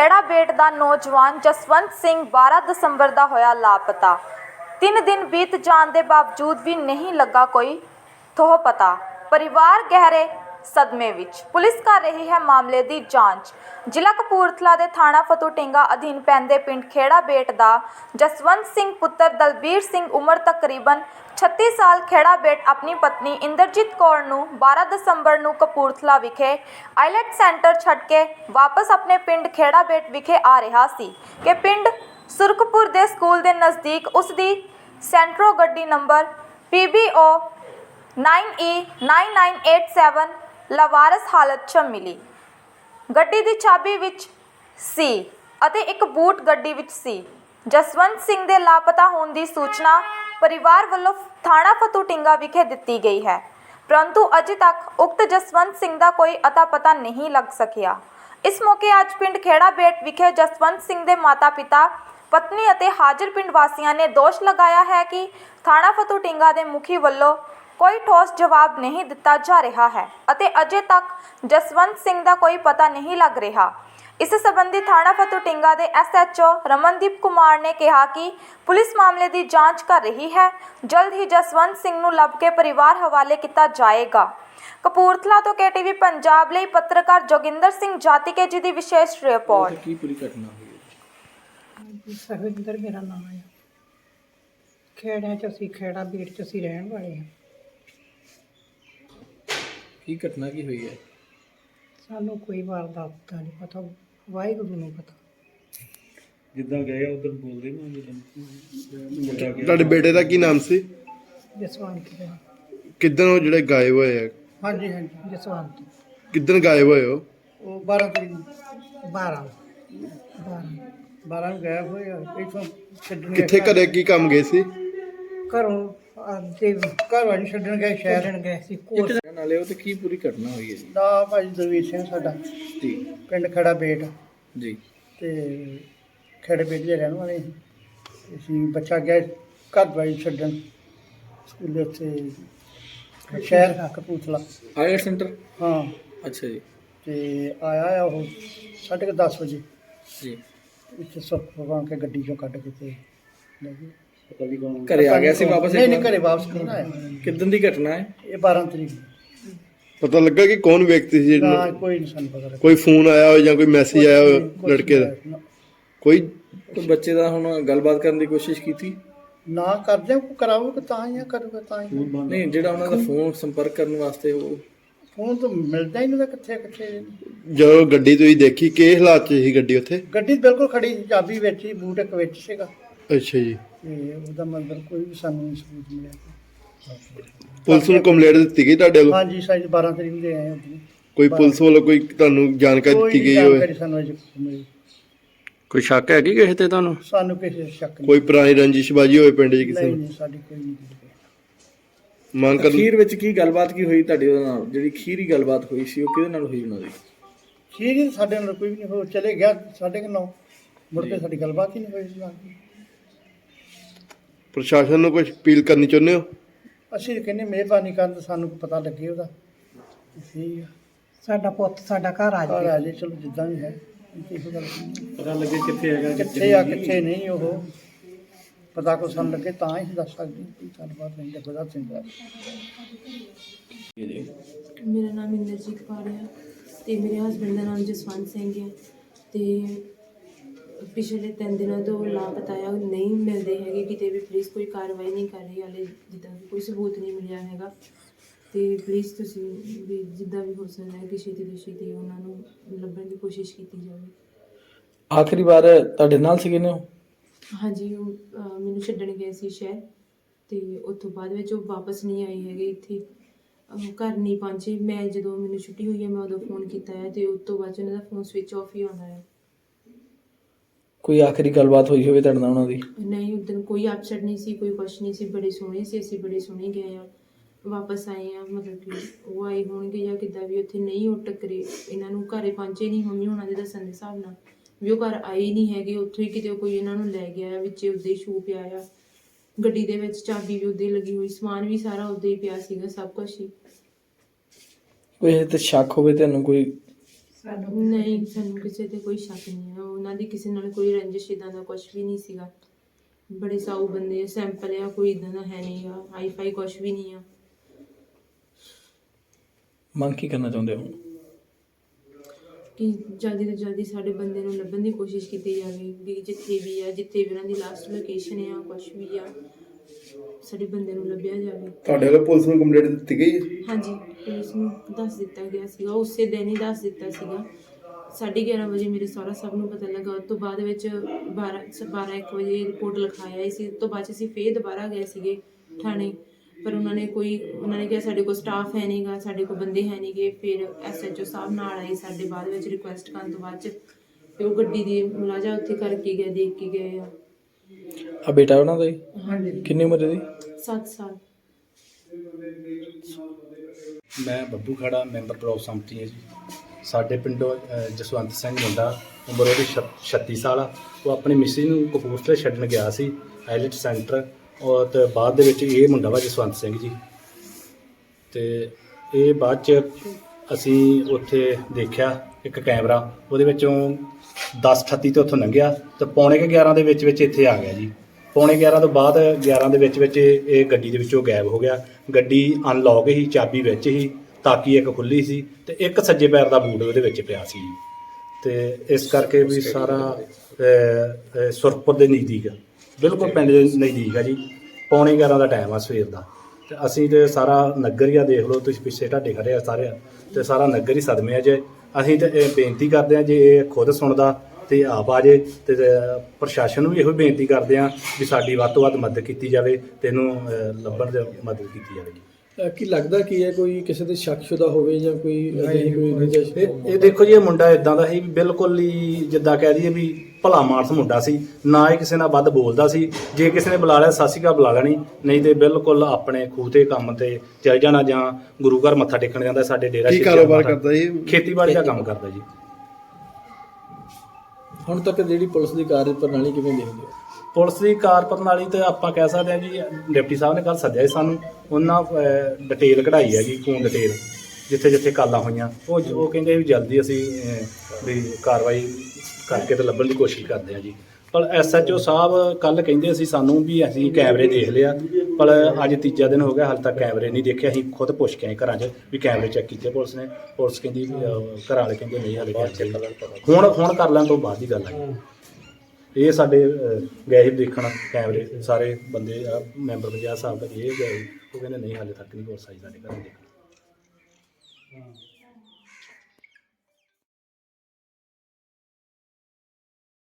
ਖੇੜਾ ਬੇਟ ਦਾ ਨੌਜਵਾਨ ਜਸਵੰਤ ਸਿੰਘ 12 ਦਸੰਬਰ ਦਾ ਹੋਇਆ ਲਾਪਤਾ। ਤਿੰਨ ਦਿਨ ਬੀਤ ਜਾਣ ਦੇ ਬਾਵਜੂਦ ਵੀ ਨਹੀਂ ਲੱਗਾ ਕੋਈ ਥੋਹ ਪਤਾ। ਪਰਿਵਾਰ ਗਹਿਰੇ ਸਦਮੇ ਵਿੱਚ। ਪੁਲਿਸ ਕਰ ਰਹੀ ਹੈ ਮਾਮਲੇ ਦੀ ਜਾਂਚ। ਜ਼ਿਲ੍ਹਾ ਕਪੂਰਥਲਾ ਦੇ ਥਾਣਾ ਫਤੂਟਿੰਗਾ ਅਧੀਨ ਪੈਂਦੇ ਪਿੰਡ ਖੇੜਾ ਬੇਟ ਦਾ ਜਸਵੰਤ ਸਿੰਘ ਪੁੱਤਰ ਦਲਬੀਰ ਸਿੰਘ ਉਮਰ ਤਕਰੀਬਨ 36 ਸਾਲ ਖੇੜਾ ਬੇਟ ਆਪਣੀ ਪਤਨੀ ਇੰਦਰਜੀਤ ਕੌਰ ਨੂੰ 12 ਦਸੰਬਰ ਨੂੰ ਕਪੂਰਥਲਾ ਵਿਖੇ ਆਈਲੈਟ ਸੈਂਟਰ ਛੱਡ ਕੇ ਵਾਪਸ ਆਪਣੇ ਪਿੰਡ ਖੇੜਾ ਬੇਟ ਵਿਖੇ ਆ ਰਿਹਾ ਸੀ ਕਿ ਪਿੰਡ ਸੁਰਖਪੁਰ ਦੇ ਸਕੂਲ ਦੇ ਨਜ਼ਦੀਕ ਉਸ ਦੀ ਸੈਂਟਰੋ ਗੱਡੀ ਨੰਬਰ PBO 9E9987 ਲਵਾਰਸ ਹਾਲਤ 'ਚ ਮਿਲੀ। ਗੱਡੀ ਦੀ ਚਾਬੀ ਵਿੱਚ ਸੀ ਅਤੇ ਇੱਕ ਬੂਟ ਗੱਡੀ ਵਿੱਚ ਸੀ। ਜਸਵੰਤ ਸਿੰਘ ਦੇ ਲਾਪਤਾ ਹੋਣ ਦੀ ਸੂਚਨਾ ਪਰਿਵਾਰ ਵੱਲੋਂ ਥਾਣਾ ਫਤੂਟਿੰਗਾ ਵਿਖੇ ਦਿੱਤੀ ਗਈ ਹੈ। ਪਰੰਤੂ ਅਜੇ ਤੱਕ ਉਕਤ ਜਸਵੰਤ ਸਿੰਘ ਦਾ ਕੋਈ ਅਤਾ ਪਤਾ ਨਹੀਂ ਲੱਗ ਸਕਿਆ। ਇਸ ਮੌਕੇ ਅੱਜ ਪਿੰਡ ਖੇੜਾ ਬੇਟ ਵਿਖੇ ਜਸਵੰਤ ਸਿੰਘ ਦੇ ਮਾਤਾ-ਪਿਤਾ, ਪਤਨੀ ਅਤੇ ਹਾਜ਼ਰ ਪਿੰਡ ਵਾਸੀਆਂ ਨੇ ਦੋਸ਼ ਲਗਾਇਆ ਹੈ ਕਿ ਥਾਣਾ ਫਤੂਟਿੰਗਾ ਦੇ ਮੁਖੀ ਵੱਲੋਂ ਕੋਈ ਠੋਸ ਜਵਾਬ ਨਹੀਂ ਦਿੱਤਾ ਜਾ ਰਿਹਾ ਹੈ ਅਤੇ ਅਜੇ ਤੱਕ ਜਸਵੰਤ ਸਿੰਘ ਦਾ ਕੋਈ ਪਤਾ ਨਹੀਂ ਲੱਗ ਰਿਹਾ। ਇਸ ਸੰਬੰਧੀ ਥਾਣਾ ਫਤੂਟਿੰਗਾ ਦੇ ਐਸਐਚਓ ਰਮਨਦੀਪ ਕੁਮਾਰ ਨੇ ਕਿਹਾ ਕਿ ਪੁਲਿਸ ਮਾਮਲੇ ਦੀ ਜਾਂਚ ਕਰ ਰਹੀ ਹੈ। ਜਲਦ ਹੀ ਜਸਵੰਤ ਸਿੰਘ ਨੂੰ ਲੱਭ ਕੇ ਪਰਿਵਾਰ ਹਵਾਲੇ ਕੀਤਾ ਜਾਏਗਾ। ਕਪੂਰਥਲਾ ਤੋਂ ਕੇਟੀਵੀ ਪੰਜਾਬ ਲਈ ਪੱਤਰਕਾਰ ਜੋਗਿੰਦਰ ਸਿੰਘ ਜਾਤੀਕੇ ਜੀ ਦੀ ਵਿਸ਼ੇਸ਼ ਰਿਪੋਰਟ। ਕੀ ਪੂਰੀ ਘਟਨਾ ਹੋਈ ਹੈ? ਸਰਵਿੰਦਰ ਮੇਰਾ ਨਾਮ ਹੈ। ਖੇੜਿਆਂ ਚ ਅਸੀਂ ਖੇੜਾ ਬੀੜ ਚ ਅਸੀਂ ਰਹਿਣ ਵਾਲੇ ਹਾਂ। ਕੀ ਘਟਨਾ ਕੀ ਹੋਈ ਹੈ? ਸਾਨੂੰ ਕੋਈ ਵਾਰਦਾਤ ਦਾ ਨਹੀਂ ਪਤਾ ਵਾਹਿਗੁਰੂ ਨੂੰ ਪਤਾ। ਜਿੱਦਾਂ ਗਏ ਆ ਉਧਰ ਬੋਲਦੇ ਨਾ ਜਿੱਦਾਂ ਤੁਹਾਡੇ ਬੇਟੇ ਦਾ ਕੀ ਨਾਮ ਸੀ? ਜਸਵੰਤ ਕਿੱਦਣ ਉਹ ਜਿਹੜੇ ਗਾਇਬ ਹੋਏ ਆ? ਹਾਂਜੀ ਹਾਂਜੀ ਜਸਵੰਤ। ਕਿੱਦਣ ਗਾਇਬ ਹੋਏ ਹੋ ਉਹ 12 ਤਰੀਕ 12 12 12 ਨੂੰ ਗਾਇਬ ਹੋਏ ਆ ਇਥੋਂ ਛੱਡਣ ਕਿੱਥੇ ਘਰੇ ਕੀ ਕੰਮ ਗਏ ਸੀ? ਘਰੋਂ ਆਦੇ ਘਰ ਵਾਲੀ ਛੱਡਣ ਗਏ ਸ਼ਹਿਰ। ਸ਼ਹਿਰਣ ਗਏ ਸੀ ਰਹਿਣ ਵਾਲੇ ਹੋ ਤੇ ਕੀ ਪੂਰੀ ਘਟਨਾ ਹੋਈ ਹੈ ਜੀ? ਦਾ ਭਾਈ ਦਰਵੀਰ ਸਿੰਘ ਸਾਡਾ। ਜੀ। ਪਿੰਡ ਖੜਾ ਬੇਟ। ਜੀ। ਤੇ ਖੜੇ ਬੇਟ ਦੇ ਰਹਿਣ ਵਾਲੇ। ਅਸੀਂ ਬੱਚਾ ਗਿਆ ਘਰ ਵਾਲੀ ਛੱਡਣ। ਸਕੂਲ ਉੱਥੇ ਸ਼ਹਿਰ ਕਪੂਰਥਲਾ। ਆਇਆ ਸੈਂਟਰ? ਹਾਂ। ਅੱਛਾ ਜੀ। ਤੇ ਆਇਆ ਆ ਉਹ ਸਾਢੇ ਕੁ ਦਸ ਵਜੇ। ਜੀ। ਇੱਥੇ ਸੁੱਖ ਭਗਵਾਨ ਕੇ ਗੱਡੀ ਚੋਂ ਕੱਢ ਕੇ ਤੇ ਲੈ ਗਏ। ਘਰੇ ਆ ਗਿਆ ਸੀ ਵਾਪਸ ਨਹੀਂ ਨਹੀਂ? ਘਰੇ ਵਾਪਸ ਕਿੱਦਣ ਦੀ ਘਟਨਾ ਹੈ? ਇਹ 12 ਤਰੀਕ। ਪਤਾ ਲੱਗਾ ਕਿ ਕੌਣ ਵਿਅਕਤੀ ਸੀ ਨਾ ਜਿਹਨੂੰ ਕੋਈ ਨਹੀਂ ਸਾਨੂੰ ਪਤਾ ਲੱਗਾ। ਕੋਈ ਫੋਨ ਆਇਆ ਹੋਵੇ ਜਾਂ ਕੋਈ ਮੈਸੇਜ ਆਇਆ ਹੋਵੇ ਲੜਕੇ ਦਾ? ਕੋਈ ਤੇ ਬੱਚੇ ਦਾ ਹੁਣ ਗੱਲਬਾਤ ਕਰਨ ਦੀ ਕੋਸ਼ਿਸ਼ ਕੀਤੀ? ਨਾ ਕਰਦੇ ਕੋ ਕਰਾਓਗੇ ਤਾਂ ਹੀ ਆ, ਕਰੂਗਾ ਤਾਂ ਹੀ ਨਹੀਂ ਜਿਹੜਾ ਉਹਨਾਂ ਦਾ ਫੋਨ ਸੰਪਰਕ ਕਰਨ ਵਾਸਤੇ ਉਹ ਫੋਨ ਤਾਂ ਮਿਲਦਾ ਹੀ ਨਹੀਂ ਉਹਦਾ ਕਿੱਥੇ ਕਿੱਥੇ? ਜਦੋਂ ਗੱਡੀ ਤੁਸੀਂ ਦੇਖੀ ਕਿ ਹਾਲਾਤ 'ਚ ਸੀ ਗੱਡੀ ਉੱਥੇ? ਗੱਡੀ ਬਿਲਕੁਲ ਖੜੀ ਸੀ ਚਾਬੀ ਵਿੱਚ ਹੀ ਬੂਟ ਇੱਕ ਵਿੱਚ ਸੀਗਾ। ਅੱਛਾ ਜੀ। ਤੇ ਉਹਦਾ ਮਤਲਬ ਕੋਈ ਵੀ ਸਾਨੂੰ ਨਹੀਂ ਸਬੂਤ ਮਿਲਿਆ। ਪੁਲਿਸ ਨੂੰ ਕੰਪਲੇਂਟ ਦਿੱਤੀ ਗਈ ਤੁਹਾਡੇ ਵੱਲੋਂ? ਹਾਂਜੀ ਸਾਈਜ਼ 12 ਤਰੀਕ ਨੂੰ ਦੇ ਆਏ ਹਾਂ ਉੱਥੇ। ਕੋਈ ਪੁਲਿਸ ਵੱਲੋਂ ਕੋਈ ਤੁਹਾਨੂੰ ਜਾਣਕਾਰੀ ਦਿੱਤੀ ਗਈ ਜਾਣਕਾਰੀ ਹੋਵੇ? ਸਾਨੂੰ ਅਜੇ ਮਿਲੀ। ਕੋਈ ਸ਼ੱਕ ਹੈਗੀ ਕਿਸੇ ਤੇ ਤੁਹਾਨੂੰ? ਸਾਨੂੰ ਕਿਸੇ ਦਾ ਸ਼ੱਕ ਨਹੀਂ। ਕੋਈ ਪੁਰਾਣੀ ਰੰਜਿਸ਼ਬਾਜੀ ਹੋਵੇ ਪਿੰਡ 'ਚ ਕਿਸੇ ਨਹੀਂ ਨੂੰ? ਨਹੀਂ ਸਾਡੀ ਕੋਈ ਨਹੀਂ ਮੰਗ ਅਖੀਰ ਵਿੱਚ ਕੀ ਗੱਲਬਾਤ ਕੀ ਹੋਈ ਤੁਹਾਡੀ ਉਹਦੇ ਨਾਲ? ਜਿਹੜੀ ਅਖੀਰੀ ਗੱਲਬਾਤ ਹੋਈ ਸੀ ਉਹ ਕਿਹਦੇ ਨਾਲ ਹੋਈ ਉਹਨਾਂ ਦੀ? ਠੀਕ ਹੀ ਸਾਡੇ ਨਾਲ ਕੋਈ ਵੀ ਨਹੀਂ ਹੋ ਚਲੇ ਗਿਆ ਸਾਡੇ ਕੋਲ ਮੁੜ ਕੇ ਸਾਡੀ ਗੱਲਬਾਤ ਹੀ ਨਹੀਂ ਹੋਈ ਇਸ ਨਾਲ। ਪ੍ਰਸ਼ਾਸਨ ਨੂੰ ਕੁਝ ਅਪੀਲ ਕਰਨੀ ਚਾਹੁੰਦੇ ਹੋ? ਅਸੀਂ ਕਹਿੰਦੇ ਮਿਹਰਬਾਨੀ ਕਰਨ ਤੇ ਸਾਨੂੰ ਪਤਾ ਲੱਗੇ ਉਹਦਾ। ਠੀਕ ਆ। ਸਾਡਾ ਪੁੱਤ ਸਾਡਾ ਘਰ ਆ ਘਰ ਜਾਵੇ ਆ ਜੇ ਚਲੋ ਜਿੱਦਾਂ ਵੀ ਹੈ। ਇਹੋ ਗੱਲ ਨਹੀਂ। ਪਤਾ ਲੱਗੇ ਕਿੱਥੇ ਹੈਗਾ ਕਿੱਥੇ ਆ ਕਿੱਥੇ ਨਹੀਂ ਉਹ। ਪਤਾ ਕੋ ਸਾਨੂੰ ਲੱਗੇ ਤਾਂ ਹੀ ਦੱਸ ਸਕਦੇ ਕੋਈ ਗੱਲਬਾਤ ਨਹੀਂ ਤਾਂ ਪਤਾ ਚੰਗਾ ਮੇਰਾ ਨਾਮ ਇੰਦਰਜੀਤ ਕੌਰ ਹੈ ਤੇ ਮੇਰੇ ਹਸਬੰਡ ਦਾ ਨਾਮ ਜਸਵੰਤ ਸਿੰਘ ਹੈ ਤੇ ਪਿਛਲੇ ਤਿੰਨ ਦਿਨਾਂ ਤੋਂ ਲਾਪਤਾ ਆ ਉਹ ਨਹੀਂ ਮਿਲਦੇ ਹੈਗੇ ਕਿਤੇ ਵੀ ਪੁਲਿਸ ਕੋਈ ਕਾਰਵਾਈ ਨਹੀਂ ਕਰ ਰਹੀ ਹਾਲੇ ਜਿੱਦਾਂ ਕਿ ਕੋਈ ਸਬੂਤ ਨਹੀਂ ਮਿਲਿਆ ਹੈਗਾ। ਤੇ ਪਲੀਜ਼ ਤੁਸੀਂ ਵੀ ਜਿੱਦਾਂ ਵੀ ਹੋ ਸਕਦਾ ਹੈ ਕਿ ਛੇਤੀ ਤੋਂ ਛੇਤੀ ਉਹਨਾਂ ਨੂੰ ਲੱਭਣ ਦੀ ਕੋਸ਼ਿਸ਼ ਕੀਤੀ ਜਾਵੇ। ਆਖਰੀ ਵਾਰ ਤੁਹਾਡੇ ਨਾਲ ਸੀਗੇ ਨੇ ਉਹ? ਹਾਂਜੀ ਉਹ ਅਹ, ਮੈਨੂੰ ਛੱਡਣ ਗਏ ਸੀ ਸ਼ਹਿਰ ਤੇ ਉਸ ਤੋਂ ਬਾਅਦ ਵਿੱਚ ਉਹ ਵਾਪਸ ਨਹੀਂ ਆਏ ਹੈਗੇ ਇੱਥੇ। ਅਹ, ਘਰ ਨਹੀਂ ਪਹੁੰਚੇ। ਮੈਂ ਜਦੋਂ ਮੈਨੂੰ ਛੁੱਟੀ ਹੋਈ ਹੈ ਮੈਂ ਉਦੋਂ ਫੋਨ ਕੀਤਾ ਹੈ ਤੇ ਉਸ ਤੋਂ ਬਾਅਦ 'ਚ ਉਹਨਾਂ ਦਾ ਫੋਨ ਸਵਿਚ ਆਫ ਹੀ ਆਉਂਦਾ ਹੈ। ਕੋਈ ਆਖਰੀ ਗੱਲਬਾਤ ਹੋਈ ਹੋਵੇ ਤੁਹਾਡੇ ਨਾਲ ਉਹਨਾਂ ਦੀ? ਨਹੀਂ ਉਦੋਂ ਕੋਈ ਅਪਸੈਟ ਨਹੀਂ ਸੀ ਕੋਈ ਕੁਛ ਨਹੀਂ ਸੀ ਬੜੇ ਸੋਹਣੇ ਸੀ ਅਸੀਂ ਬੜੇ ਸੋਹਣੇ ਗਏ ਆ ਵਾਪਸ ਆਏ ਆ ਮਤਲਬ ਕਿ ਉਹ ਆਏ ਹੋਣਗੇ ਜਾਂ ਕਿੱਦਾਂ ਵੀ ਉੱਥੇ ਨਹੀਂ ਉਹ ਟੱਕਰੇ। ਇਹਨਾਂ ਨੂੰ ਘਰੇ ਪਹੁੰਚੇ ਨਹੀਂ ਮੰਮੀ ਹੁਣਾਂ ਦੇ ਦੱਸਣ ਦੇ ਹਿਸਾਬ ਨਾਲ। ਵੀ ਉਹ ਘਰ ਆਏ ਨਹੀਂ ਹੈਗੇ ਉੱਥੋਂ ਹੀ ਕਿਤੇ ਕੋਈ ਇਹਨਾਂ ਨੂੰ ਲੈ ਗਿਆ ਆ ਵਿੱਚੇ ਉਹਦੇ ਸ਼ੂ ਪਿਆ ਆ। ਗੱਡੀ ਦੇ ਵਿੱਚ ਚਾਬੀ ਵੀ ਉਹਦੇ ਲੱਗੀ ਹੋਈ ਸਮਾਨ ਵੀ ਸਾਰਾ ਉਹਦੇ ਹੀ ਪਿਆ ਸੀਗਾ ਸਭ ਕੁਝ ਹੀ। ਕੋਈ ਇਹ ਤੇ ਸ਼ੱਕ ਹੋਵੇ ਤੁਹਾਨੂੰ ਕੋਈ ਨਹੀਂ ਸਾਨੂੰ ਕਿਸੇ ਤੇ ਕੋਈ ਸ਼ੱਕ ਨਹੀਂ ਹੈ। ਉਹਨਾਂ ਦੀ ਕਿਸੇ ਨਾਲ ਕੋਈ ਰੰਜਿਸ਼ ਇਦਾਂ ਦਾ ਕੁਝ ਵੀ ਨਹੀਂ ਸੀਗਾ। ਬੜੇ ਸਾਊ ਬੰਦੇ ਸੈਂਪਲ ਆ ਕੋਈ ਇਦਾਂ ਦਾ ਹੈ ਨਹੀਂਗਾ ਹਾਈ ਫਾਈ ਕੁਝ ਵੀ ਨਹੀਂ ਆ। ਮੰਗ ਕੀ ਕਰਨਾ ਚਾਹੁੰਦੇ ਹੋ? ਕਿ ਜਲਦੀ ਤੋਂ ਜਲਦੀ ਸਾਡੇ ਬੰਦੇ ਨੂੰ ਲੱਭਣ ਦੀ ਕੋਸ਼ਿਸ਼ ਕੀਤੀ ਜਾਵੇ ਵੀ ਜਿੱਥੇ ਵੀ ਆ ਜਿੱਥੇ ਵੀ ਉਹਨਾਂ ਦੀ ਲਾਸਟ ਲੋਕੇਸ਼ਨ ਆ ਕੁਝ ਵੀ ਆ। ਸਾਡੇ ਬੰਦੇ ਨੂੰ ਲੱਭਿਆ ਜਾਵੇ। ਤੁਹਾਡੇ ਵੱਲੋਂ ਪੁਲਿਸ ਨੂੰ ਕੰਪਲੇਂਟ ਦਿੱਤੀ ਗਈ ਹੈ? ਹਾਂਜੀ ਪੁਲਿਸ ਨੂੰ ਦੱਸ ਦਿੱਤਾ ਗਿਆ ਸੀਗਾ ਉਸੇ ਦਿਨ ਹੀ ਦੱਸ ਦਿੱਤਾ ਸੀਗਾ। 11:30 ਵਜੇ ਮੇਰੇ ਸਹੁਰਾ ਸਾਹਿਬ ਨੂੰ ਪਤਾ ਲੱਗਾ ਉਸ ਤੋਂ ਬਾਅਦ ਵਿੱਚ 12 12 1 ਵਜੇ ਰਿਪੋਰਟ ਲਿਖਾਇਆ ਸੀ ਉਸ ਤੋਂ ਬਾਅਦ 'ਚ ਅਸੀਂ ਫੇਰ ਦੁਬਾਰਾ ਗਏ ਸੀਗੇ ਥਾਣੇ। ਪਰ ਉਹਨਾਂ ਨੇ ਕੋਈ ਉਹਨਾਂ ਨੇ ਕਿਹਾ ਸਾਡੇ ਕੋਲ ਸਟਾਫ ਹੈ ਨਹੀਂਗਾ ਸਾਡੇ ਕੋਲ ਬੰਦੇ ਹੈ ਨਹੀਂਗੇ ਫਿਰ ਐਸਐਚਓ ਸਾਹਿਬ ਨਾਲ ਆਏ ਸਾਡੇ ਬਾਅਦ ਵਿੱਚ ਰਿਕੁਐਸਟ ਕਰਨ ਤੋਂ ਬਾਅਦ 'ਚ। ਫਿਰ ਉਹ ਗੱਡੀ ਦੀ ਮੁਲਾਜ਼ਾ ਉੱਥੇ ਕਰਕੇ ਗਏ ਦੇਖ ਕੇ ਗਏ ਆ। ਆ ਬੇਟਾ ਉਹਨਾਂ ਦਾ ਜੀ? ਹਾਂਜੀ। ਕਿੰਨੀ ਉਮਰ ਦੀ 7 ਸਾਲ। ਮੈਂ ਬੱਬੂ ਖੜਾ ਮੈਂਬਰ ਬਲਾਕ ਸੰਮਤੀ ਹੈ ਜੀ। ਸਾਡੇ ਪਿੰਡੋਂ ਜਸਵੰਤ ਸਿੰਘ ਮੁੰਡਾ ਉਮਰ ਉਹਦੀ ਛ- 36 ਸਾਲ ਆ। ਉਹ ਆਪਣੀ ਮਿਸੀ ਨੂੰ ਕਪੂਰਥਲੇ ਛੱਡਣ ਗਿਆ ਸੀ ਆਈਲੈਟ ਸੈਂਟਰ। ਔਰ ਤੇ ਬਾਅਦ ਦੇ ਵਿੱਚ ਇਹ ਮੁੰਡਾ ਵਾ ਜਸਵੰਤ ਸਿੰਘ ਜੀ। ਤੇ ਇਹ ਬਾਅਦ ਚ ਅਸੀਂ ਉੱਥੇ ਦੇਖਿਆ। ਇੱਕ ਕੈਮਰਾ ਉਹਦੇ ਵਿੱਚੋਂ 10:38 ਤੇ ਉੱਥੋਂ ਲੰਘਿਆ ਤੇ ਪੌਣੇ ਕੁ 11 ਦੇ ਵਿੱਚ ਵਿੱਚ ਇੱਥੇ ਆ ਗਿਆ ਜੀ। ਪੌਣੇ 11 ਤੋਂ ਬਾਅਦ 11 ਦੇ ਵਿੱਚ ਵਿੱਚ ਇਹ ਗੱਡੀ ਦੇ ਵਿੱਚੋਂ ਗਾਇਬ ਹੋ ਗਿਆ। ਗੱਡੀ ਅਨਲੌਕ ਹੀ ਚਾਬੀ ਵਿੱਚ ਹੀ ਤਾਕੀ ਇੱਕ ਖੁੱਲੀ ਸੀ ਤੇ ਇੱਕ ਸੱਜੇ ਪੈਰ ਦਾ ਬੂਟ ਉਹਦੇ ਵਿੱਚ ਪਿਆ ਸੀ। ਤੇ ਇਸ ਕਰਕੇ ਵੀ ਸਾਰਾ ਸੁਰਖਪੁਰ ਦੇ ਨਜ਼ਦੀਕ ਬਿਲਕੁਲ ਪਿੰਡ ਦੇ ਨਜ਼ਦੀਕ ਆ ਜੀ। ਪੌਣੇ 11 ਦਾ ਟਾਈਮ ਆ ਸਵੇਰ ਦਾ। ਤੇ ਅਸੀਂ ਤੇ ਸਾਰਾ ਨਗਰ ਹੀ ਆ ਦੇਖ ਲਓ ਤੁਸੀਂ ਪਿੱਛੇ ਢਾਡੇ ਖੜੇ ਆ ਸਾਰੇ। ਤੇ ਸਾਰਾ ਨਗਰ ਹੀ ਸਦਮੇ ਆ ਜੇ। ਅਸੀਂ ਤੇ ਇਹ ਬੇਨਤੀ ਕਰਦੇ ਹਾਂ ਜੇ ਇਹ ਖੁਦ ਸੁਣਦਾ ਤੇ ਆਪ ਆ ਜੇ ਤੇ ਪ੍ਰਸ਼ਾਸਨ ਨੂੰ ਵੀ ਇਹੋ ਬੇਨਤੀ ਕਰਦੇ ਹਾਂ ਵੀ ਸਾਡੀ ਵੱਧ ਤੋਂ ਵੱਧ ਮਦਦ ਕੀਤੀ ਜਾਵੇ ਤੇ ਇਹਨੂੰ ਲੱਭਣ ਦੇ ਮਦਦ ਕੀਤੀ ਜਾਵੇ ਕੀ ਲੱਗਦਾ ਕੀ ਹੈ ਕੋਈ ਕਿਸੇ ਤੇ ਸ਼ੱਕਸ਼ੁਦਾ ਹੋਵੇ ਜਾਂ ਕੋਈ ਅਜਿਹੀ ਕੋਈ ਨਿਰਦੇਸ਼ ਇਹ ਇਹ ਦੇਖੋ ਜੀ ਇਹ ਮੁੰਡਾ ਇਦਾਂ ਦਾ ਸੀ ਵੀ ਬਿਲਕੁਲ ਹੀ ਜਿੱਦਾਂ ਕਹਿ ਦਈਏ ਵੀ ਭਲਾ ਮਾਨਸ ਮੁੰਡਾ ਸੀ। ਨਾ ਹੀ ਕਿਸੇ ਨਾਲ ਵੱਧ ਬੋਲਦਾ ਸੀ। ਜੇ ਕਿਸੇ ਨੇ ਬੁਲਾ ਲਿਆ ਸਾਸੀ ਕਾ ਬੁਲਾ ਲੈਣੀ। ਨਹੀਂ ਤੇ ਬਿਲਕੁਲ ਆਪਣੇ ਖੂਹ ਤੇ ਕੰਮ ਤੇ ਚੱਲ ਜਾਣਾ ਜਾਂ ਗੁਰੂ ਘਰ ਮੱਥਾ ਟੇਕਣ ਜਾਂਦਾ ਸਾਡੇ ਡੇਰਾ ਕੀ ਸ਼ੇਖ ਕਾਰੋਬਾਰ। ਕਰਦਾ ਜੀ? ਖੇਤੀਬਾੜੀ ਦਾ ਕੰਮ ਕਰਦਾ ਜੀ। ਹੁਣ ਤੱਕ ਜਿਹੜੀ ਪੁਲਿਸ ਦੀ ਕਾਰਜ ਪ੍ਰਣਾਲੀ ਕਿਵੇਂ ਦੇਖਦੇ ਹੋ? ਪੁਲਿਸ ਦੀ ਕਾਰ ਪ੍ਰਣਾਲੀ ਤੇ ਆਪਾਂ ਕਹਿ ਸਕਦੇ ਹਾਂ ਜੀ ਡਿਪਟੀ ਸਾਹਿਬ ਨੇ ਕੱਲ ਸੱਦਿਆ ਸੀ ਸਾਨੂੰ। ਉਹਨਾਂ ਡਿਟੇਲ ਕਢਾਈ ਹੈਗੀ ਫੋਨ ਡਿਟੇਲ ਜਿੱਥੇ ਜਿੱਥੇ ਕਾਲਾਂ ਹੋਈਆਂ। ਉਹ ਉਹ ਕਹਿੰਦੇ ਵੀ ਜਲਦੀ ਅਸੀਂ ਅਹ, ਵੀ ਕਾਰਵਾਈ ਕਰਕੇ ਤੇ ਲੱਭਣ ਦੀ ਕੋਸ਼ਿਸ਼ ਕਰਦੇ ਹਾਂ ਜੀ। ਪਰ ਐਸਐਚਓ ਸਾਹਿਬ ਕੱਲ ਕਹਿੰਦੇ ਸੀ ਸਾਨੂੰ ਵੀ ਅਸੀਂ ਕੈਮਰੇ ਦੇਖ ਲਿਆ। ਪਰ ਅੱਜ ਤੀਜਾ ਦਿਨ ਹੋ ਗਿਆ ਹਾਲੇ ਤੱਕ ਕੈਮਰੇ ਨਹੀਂ ਦੇਖੇ। ਅਸੀਂ ਖੁਦ ਪੁੱਛ ਕੇ ਆਏ ਘਰਾਂ 'ਚ ਵੀ ਕੈਮਰੇ ਚੈੱਕ ਕੀਤੇ ਪੁਲਿਸ ਨੇ। ਪੁਲਿਸ ਕਹਿੰਦੀ ਵੀ, ਅਹ, ਘਰਾਂ ਵਾਲੇ ਕਹਿੰਦੇ ਨਹੀਂ ਹਾਲੇ ਕੈਮਰੇ ਹੁਣ ਹੁਣ ਕਰ ਲੈਣ ਤੋਂ ਬਾਅਦ ਦੀ ਗੱਲ ਹੈ ਇਹ ਸਾਡੇ ਗਏ ਸੀ ਦੇਖਣ ਕੈਮਰੇ, ਸਾਰੇ ਬੰਦੇ ਆ ਮੈਂਬਰ ਪੰਚਾਇਤ ਸਾਹਿਬ ਦਾ ਇਹ ਗਏ ਸੀ। ਉਹ ਕਹਿੰਦੇ, ਨਹੀਂ, ਹਾਲੇ ਤੱਕ ਨਹੀਂ ਪੁਲਿਸ ਆਈ ਸਾਡੇ ਘਰ ਦੇਖਣ।